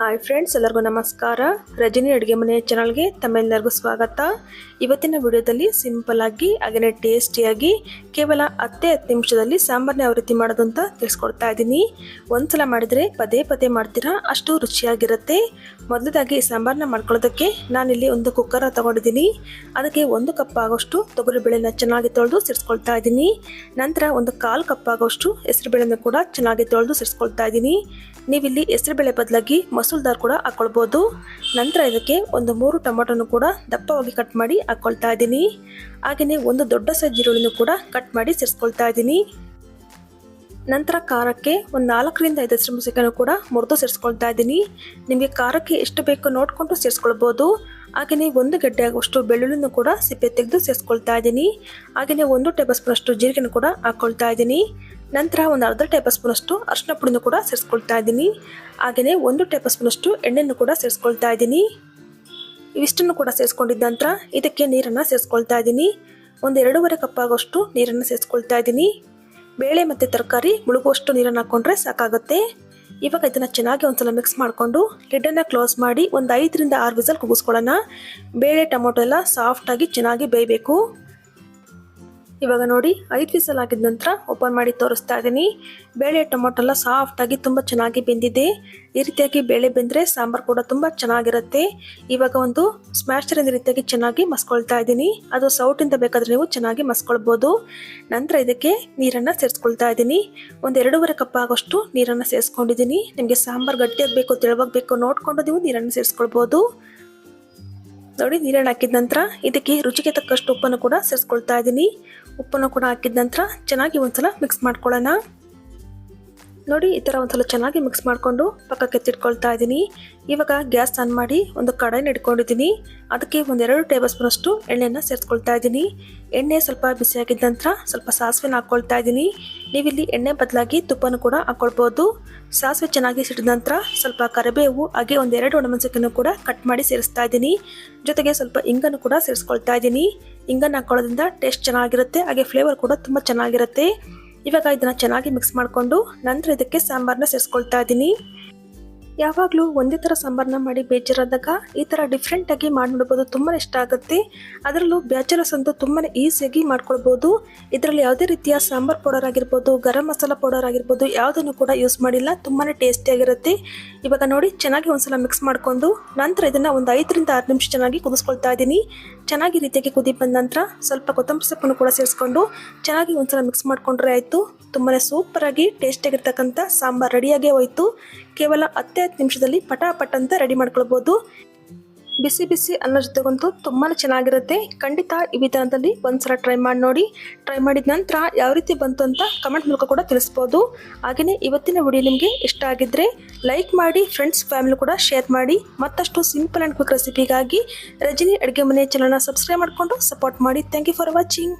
Hi friends ಎಲ್ಲರಿಗೂ ನಮಸ್ಕಾರ. ರಜನಿ ಅಡುಗೆ ಮನೆ ಚಾನಲ್ಗೆ ತಮ್ಮೆಲ್ಲರಿಗೂ ಸ್ವಾಗತ. ಇವತ್ತಿನ ವಿಡಿಯೋದಲ್ಲಿ ಸಿಂಪಲ್ ಆಗಿ ಹಾಗೆಯೇ ಟೇಸ್ಟಿಯಾಗಿ ಕೇವಲ ಹತ್ತೇ ಹತ್ತು ನಿಮಿಷದಲ್ಲಿ ಸಾಂಬಾರನ್ನ ಯಾವ ರೀತಿ ಮಾಡೋದು ಅಂತ ತಿಳಿಸ್ಕೊಡ್ತಾ ಇದ್ದೀನಿ. ಒಂದ್ಸಲ ಮಾಡಿದರೆ ಪದೇ ಪದೇ ಮಾಡ್ತೀರಾ? ಅಷ್ಟು ರುಚಿಯಾಗಿರುತ್ತೆ. ಮೊದಲದಾಗಿ ಸಾಂಬಾರನ್ನ ಮಾಡ್ಕೊಳ್ಳೋದಕ್ಕೆ ನಾನಿಲ್ಲಿ ಒಂದು ಕುಕ್ಕರ ತಗೊಂಡಿದ್ದೀನಿ. ಅದಕ್ಕೆ ಒಂದು ಕಪ್ ಆಗೋಷ್ಟು ತೊಗರಿಬೇಳೆನ ಚೆನ್ನಾಗಿ ತೊಳೆದು ಸೇರಿಸ್ಕೊಳ್ತಾ ಇದ್ದೀನಿ. ನಂತರ ಒಂದು ಕಾಲು ಕಪ್ ಆಗೋಷ್ಟು ಹೆಸರುಬೇಳೆನ ಕೂಡ ಚೆನ್ನಾಗಿ ತೊಳೆದು ಸಿಡಿಸ್ಕೊಳ್ತಾ ಇದ್ದೀನಿ. ನೀವಿಲ್ಲಿ ಹೆಸರುಬೇಳೆ ಬದಲಾಗಿ ದಾಲ್ ಕೂಡ ಹಾಕ್ಕೊಳ್ಬೋದು ನಂತರ ಇದಕ್ಕೆ ಒಂದು ಮೂರು ಟೊಮೊಟೊನು ಕೂಡ ದಪ್ಪವಾಗಿ ಕಟ್ ಮಾಡಿ ಹಾಕ್ಕೊಳ್ತಾ ಇದ್ದೀನಿ. ಹಾಗೆಯೇ ಒಂದು ದೊಡ್ಡ ಸೈಜ್ ಈರುಳ್ಳಿನೂ ಕೂಡ ಕಟ್ ಮಾಡಿ ಸೇರಿಸ್ಕೊಳ್ತಾ ಇದ್ದೀನಿ. ನಂತರ ಖಾರಕ್ಕೆ ಒಂದು ನಾಲ್ಕರಿಂದ ಐದು ಹಸಿರು ಮುಸಿಕನ್ನು ಕೂಡ ಮುರಿದು ಸೇರಿಸ್ಕೊಳ್ತಾ ಇದ್ದೀನಿ. ನಿಮಗೆ ಖಾರಕ್ಕೆ ಎಷ್ಟು ಬೇಕೋ ನೋಡಿಕೊಂಡು ಸೇರಿಸ್ಕೊಳ್ಬೋದು. ಹಾಗೆಯೇ ಒಂದು ಗಡ್ಡೆ ಆಗುವಷ್ಟು ಬೆಳ್ಳುಳ್ಳಿನೂ ಕೂಡ ಸಿಪ್ಪೆ ತೆಗೆದು ಸೇರಿಸ್ಕೊಳ್ತಾ ಇದ್ದೀನಿ. ಹಾಗೆಯೇ ಒಂದು ಟೇಬಲ್ ಸ್ಪೂನ್ ಅಷ್ಟು ಜೀರಿಗೆನೂ ಕೂಡ ಹಾಕ್ಕೊಳ್ತಾ ಇದ್ದೀನಿ. ನಂತರ ಒಂದು ಅರ್ಧ ಟೇಬಲ್ ಸ್ಪೂನ್ ಅಷ್ಟು ಅರಿಶಿನ ಪುಡಿನೂ ಕೂಡ ಸೇರಿಸ್ಕೊಳ್ತಾ ಇದ್ದೀನಿ. ಹಾಗೆಯೇ ಒಂದು ಟೇಬಲ್ ಸ್ಪೂನ್ ಎಣ್ಣೆಯನ್ನು ಕೂಡ ಸೇರಿಸ್ಕೊಳ್ತಾ ಇದ್ದೀನಿ. ಇವಿಷ್ಟನ್ನು ಕೂಡ ಸೇರಿಸ್ಕೊಂಡಿದ್ದ ನಂತರ ಇದಕ್ಕೆ ನೀರನ್ನು ಸೇರಿಸ್ಕೊಳ್ತಾ ಇದ್ದೀನಿ. ಒಂದು ಎರಡೂವರೆ ಕಪ್ ಆಗೋಷ್ಟು ನೀರನ್ನು ಸೇರಿಸ್ಕೊಳ್ತಾ ಇದ್ದೀನಿ. ಬೇಳೆ ಮತ್ತು ತರಕಾರಿ ಮುಳುಗುವಷ್ಟು ನೀರನ್ನು ಹಾಕ್ಕೊಂಡ್ರೆ ಸಾಕಾಗುತ್ತೆ. ಇವಾಗ ಇದನ್ನು ಚೆನ್ನಾಗಿ ಒಂದ್ಸಲ ಮಿಕ್ಸ್ ಮಾಡಿಕೊಂಡು ಲಿಡ್ಡನ್ನು ಕ್ಲೋಸ್ ಮಾಡಿ ಒಂದು ಐದರಿಂದ ಆರು ವಿಸಲ್ ಕುಗಿಸ್ಕೊಳ್ಳೋಣ ಬೇಳೆ ಟೊಮೊಟೊ ಎಲ್ಲ ಸಾಫ್ಟಾಗಿ ಚೆನ್ನಾಗಿ ಬೇಯಬೇಕು. ಇವಾಗ ನೋಡಿ ಐದು ವಿಸಲ್ ಆಗಿದ ನಂತರ ಓಪನ್ ಮಾಡಿ ತೋರಿಸ್ತಾ ಇದ್ದೀನಿ. ಬೇಳೆ ಟೊಮೊಟೊ ಎಲ್ಲ ಸಾಫ್ಟಾಗಿ ತುಂಬ ಚೆನ್ನಾಗಿ ಬೆಂದಿದೆ. ಈ ರೀತಿಯಾಗಿ ಬೇಳೆ ಬೆಂದರೆ ಸಾಂಬಾರು ಕೂಡ ತುಂಬ ಚೆನ್ನಾಗಿರುತ್ತೆ. ಇವಾಗ ಒಂದು ಸ್ಮ್ಯಾಶರಿಂದ ರೀತಿಯಾಗಿ ಚೆನ್ನಾಗಿ ಮಸ್ಕೊಳ್ತಾ ಇದ್ದೀನಿ. ಅದು ಸೌಟಿಂದ ಬೇಕಾದರೆ ನೀವು ಚೆನ್ನಾಗಿ ಮಸ್ಕೊಳ್ಬೋದು. ನಂತರ ಇದಕ್ಕೆ ನೀರನ್ನು ಸೇರಿಸ್ಕೊಳ್ತಾ ಇದ್ದೀನಿ. ಒಂದು ಎರಡೂವರೆ ಕಪ್ ಆಗೋಷ್ಟು ನೀರನ್ನು ಸೇರಿಸ್ಕೊಂಡಿದ್ದೀನಿ. ನಿಮಗೆ ಸಾಂಬಾರು ಗಟ್ಟಿಯಾಗಬೇಕು ತೆಳುವಾಗಬೇಕು ಬೇಕು ನೋಡಿಕೊಂಡು ನೀವು ನೀರನ್ನು ಸೇರಿಸ್ಕೊಳ್ಬೋದು. ನೋಡಿ, ನೀರನ್ನು ಹಾಕಿದ ನಂತರ ಇದಕ್ಕೆ ರುಚಿಗೆ ತಕ್ಕಷ್ಟು ಉಪ್ಪನ್ನು ಕೂಡ ಸೇರಿಸ್ಕೊಳ್ತಾ ಇದ್ದೀನಿ. ಉಪ್ಪನ್ನು ಕೂಡ ಹಾಕಿದ ನಂತರ ಚೆನ್ನಾಗಿ ಒಂದ್ಸಲ ಮಿಕ್ಸ್ ಮಾಡ್ಕೊಳ್ಳೋಣ. ನೋಡಿ, ಈ ಥರ ಒಂದ್ಸಲ ಚೆನ್ನಾಗಿ ಮಿಕ್ಸ್ ಮಾಡಿಕೊಂಡು ಪಕ್ಕಕ್ಕೆ ಎತ್ತಿಟ್ಕೊಳ್ತಾ ಇದ್ದೀನಿ. ಇವಾಗ ಗ್ಯಾಸ್ ಆನ್ ಮಾಡಿ ಒಂದು ಕಡಾಯಿನ ಇಟ್ಕೊಂಡಿದ್ದೀನಿ. ಅದಕ್ಕೆ ಒಂದೆರಡು ಟೇಬಲ್ ಸ್ಪೂನ್ ಅಷ್ಟು ಎಣ್ಣೆಯನ್ನು ಸೇರಿಸ್ಕೊಳ್ತಾ ಇದ್ದೀನಿ. ಎಣ್ಣೆ ಸ್ವಲ್ಪ ಬಿಸಿಯಾಗಿದ್ದ ನಂತರ ಸ್ವಲ್ಪ ಸಾಸಿವೆನ ಹಾಕ್ಕೊಳ್ತಾ ಇದ್ದೀನಿ. ನೀವಿಲ್ಲಿ ಎಣ್ಣೆ ಬದಲಾಗಿ ತುಪ್ಪನೂ ಕೂಡ ಹಾಕ್ಕೊಳ್ಬೋದು. ಸಾಸಿವೆ ಚೆನ್ನಾಗಿ ಸಿಡಿದ ನಂತರ ಸ್ವಲ್ಪ ಕರಿಬೇವು, ಹಾಗೆ ಒಂದೆರಡು ಒಣಮೆಣಸಿನಕಾಯನ್ನು ಕೂಡ ಕಟ್ ಮಾಡಿ ಸೇರಿಸ್ತಾ ಇದ್ದೀನಿ. ಜೊತೆಗೆ ಸ್ವಲ್ಪ ಇಂಗನ್ನು ಕೂಡ ಸೇರಿಸ್ಕೊಳ್ತಾ ಇದ್ದೀನಿ. ಇಂಗನ್ನು ಹಾಕೊಳ್ಳೋದ್ರಿಂದ ಟೇಸ್ಟ್ ಚೆನ್ನಾಗಿರುತ್ತೆ, ಹಾಗೆ ಫ್ಲೇವರ್ ಕೂಡ ತುಂಬ ಚೆನ್ನಾಗಿರುತ್ತೆ. ಇವಾಗ ಇದನ್ನ ಚೆನ್ನಾಗಿ ಮಿಕ್ಸ್ ಮಾಡಿಕೊಂಡು ನಂತರ ಇದಕ್ಕೆ ಸಾಂಬಾರನ್ನ ಸೇರಿಸ್ಕೊಳ್ತಾ ಇದ್ದೀನಿ ಯಾವಾಗಲೂ ಒಂದೇ ಥರ ಸಾಂಬಾರನ್ನ ಮಾಡಿ ಬೇಜಾರಾದಾಗ ಈ ಥರ ಡಿಫ್ರೆಂಟಾಗಿ ಆಗಿ ನೋಡ್ಬೋದು ತುಂಬಾ ಇಷ್ಟ ಆಗುತ್ತೆ. ಅದರಲ್ಲೂ ಬ್ಯಾಚಲರ್ಸ್ ಅಂತೂ ತುಂಬಾ ಈಸಿಯಾಗಿ ಮಾಡ್ಕೊಳ್ಬೋದು. ಇದರಲ್ಲಿ ಯಾವುದೇ ರೀತಿಯ ಸಾಂಬಾರ್ ಪೌಡರ್ ಆಗಿರ್ಬೋದು, ಗರಂ ಮಸಾಲ ಪೌಡರ್ ಆಗಿರ್ಬೋದು, ಯಾವುದನ್ನು ಕೂಡ ಯೂಸ್ ಮಾಡಿಲ್ಲ ತುಂಬಾ ಟೇಸ್ಟಿಯಾಗಿರುತ್ತೆ ಇವಾಗ ನೋಡಿ, ಚೆನ್ನಾಗಿ ಒಂದ್ಸಲ ಮಿಕ್ಸ್ ಮಾಡಿಕೊಂಡು ನಂತರ ಇದನ್ನು ಒಂದು ಐದರಿಂದ ಆರು ನಿಮಿಷ ಚೆನ್ನಾಗಿ ಕುದಿಸ್ಕೊಳ್ತಾ ಇದ್ದೀನಿ. ಚೆನ್ನಾಗಿ ರೀತಿಯಾಗಿ ಕುದಿ ಬಂದ ನಂತರ ಸ್ವಲ್ಪ ಕೊತ್ತಂಬರಿ ಸೊಪ್ಪನ್ನು ಕೂಡ ಸೇರಿಸ್ಕೊಂಡು ಚೆನ್ನಾಗಿ ಒಂದ್ಸಲ ಮಿಕ್ಸ್ ಮಾಡಿಕೊಂಡ್ರೆ ಆಯಿತು. ತುಂಬಾ ಸೂಪರಾಗಿ ಟೇಸ್ಟಿಯಾಗಿರ್ತಕ್ಕಂಥ ಸಾಂಬಾರು ರೆಡಿಯಾಗೇ ಹೋಯಿತು. ಕೇವಲ ಹತ್ತೇ ಹತ್ತು ನಿಮಿಷದಲ್ಲಿ ಪಟ ಪಟ್ ಅಂತ ರೆಡಿ ಮಾಡ್ಕೊಳ್ಬೋದು. ಬಿಸಿ ಬಿಸಿ ಅನ್ನ ಜೊತೆಗಂತೂ ತುಂಬಾ ಚೆನ್ನಾಗಿರುತ್ತೆ. ಖಂಡಿತ ಈ ವಿಧಾನದಲ್ಲಿ ಒಂದ್ಸಲ ಟ್ರೈ ಮಾಡಿ ನೋಡಿ. ಟ್ರೈ ಮಾಡಿದ ನಂತರ ಯಾವ ರೀತಿ ಬಂತು ಅಂತ ಕಮೆಂಟ್ ಮೂಲಕ ಕೂಡ ತಿಳಿಸ್ಬೋದು. ಹಾಗೆಯೇ ಇವತ್ತಿನ ವಿಡಿಯೋ ನಿಮಗೆ ಇಷ್ಟ ಆಗಿದ್ದರೆ ಲೈಕ್ ಮಾಡಿ ಫ್ರೆಂಡ್ಸ್ ಫ್ಯಾಮಿಲಿ ಕೂಡ ಶೇರ್ ಮಾಡಿ. ಮತ್ತಷ್ಟು ಸಿಂಪಲ್ ಆ್ಯಂಡ್ ಕ್ವಿಕ್ ರೆಸಿಪಿಗಾಗಿ ರಜನಿ ಅಡುಗೆ ಮನೆ ಚಾನಲ್ನ ಸಬ್ಸ್ಕ್ರೈಬ್ ಮಾಡಿಕೊಂಡು ಸಪೋರ್ಟ್ ಮಾಡಿ. Thank you for watching